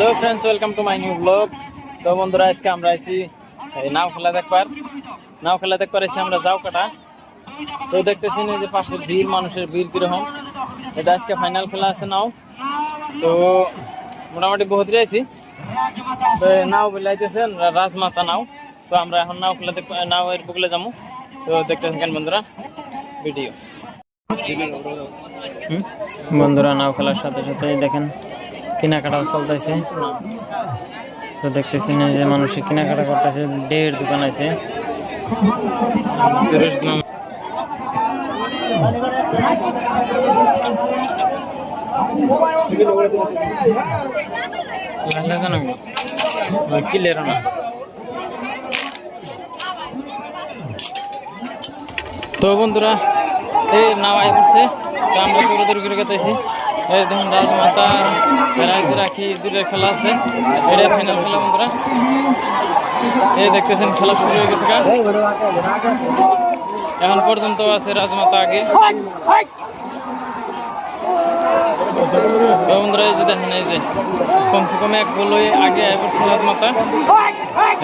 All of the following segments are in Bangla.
Hello friends welcome to my new blog. তো বন্ধুরা আজকে আমরা আইছি এই নাও খেলা দেখবার। নাও খেলা দেখবার আইছি আমরা যাও কাটা তো দেখতেছি না যে পাশে ভিড় মানুষের ভিড় কীরকম। এটা আজকে ফাইনাল খেলা আছে নাও। তো মোটামুটি বহুত আইছি। তো এই নাও বিলাইতেছে রাজমাতা নাও। তো আমরা এখন নাও খেলা দেখ নাও এর বুকলে যাব তো দেখতে থাকেন বন্ধুরা? ভিডিও। বন্ধুরা নাও খেলার সাথে সাথে দেখেন। কেনাকাটাও চলতেছে। তো দেখতেছি না যে মানুষ কেনাকাটা করতেছে ডের দোকান আছে। না তো বন্ধুরা, এই নাওয়াই পড়ছে তো আমরা চোরা দূর করে গেতেছি দেখুন রাজমাতা রাইজ রাখি, দূরের খেলা আছে। এটা ফাইনাল খেলা, বন্ধুরা। এই দেখতেছেন, খেলা শুরু হয়ে গেছে। এখন পর্যন্ত আছে রাজমাতা আগে। বন্ধুরা, এই যে দেখেন, এই যে কমসে কম এক গোল আগে পড়ছে রাজমাতা।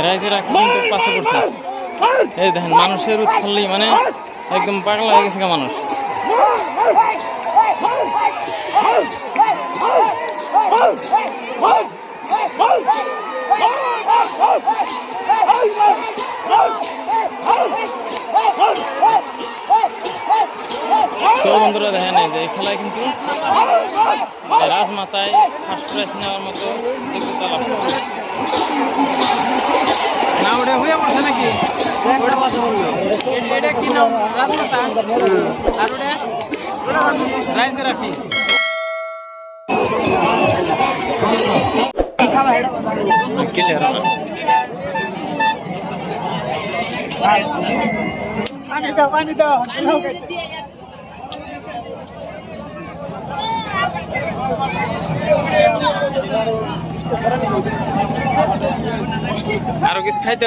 রাইজে রাখি, কিন্তু পাশে পড়ছে। এই দেখেন, মানুষের উৎফল্লি মানে একদম পাগলা হয়ে গেছে মানুষ। তো বন্ধুরা দেখেন এই যে এই খেলায় কিন্তু এই রাজমাতায় ফার্স্ট প্রাইজ নেওয়ার মতো যোগ্যতা লাভ করে। না ওটা হয়ে পড়ছে নাকি এ- এটা কি নাম রাজমাতা আর ওটা রাইজে রাখি ক্লিয়ার না আরও কিছু খাইতে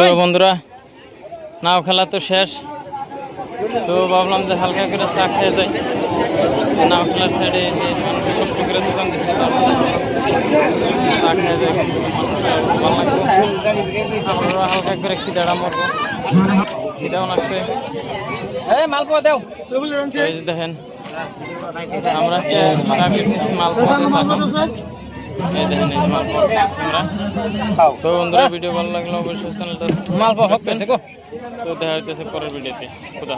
তো বন্ধুরা নাও খেলা তো শেষ। তো ভাবলাম যে হালকা করে চা খেয়ে যাই। নাও খেলার সাইডে কষ্ট করে দোকান দিচ্ছে চা খেয়ে যাই। আমরা হালকা করে খিদাটা মরবো। খিদাও লাগছে। মালপোয়া দেও? দেখেন আমরা মালপোয়া তো বন্ধুরা ভিডিও ভালো লাগলে অবশ্যই চ্যানেলটা মালপোয়া হোক তো দেখা হইতেছে পরের ভিডিওতে খুদা।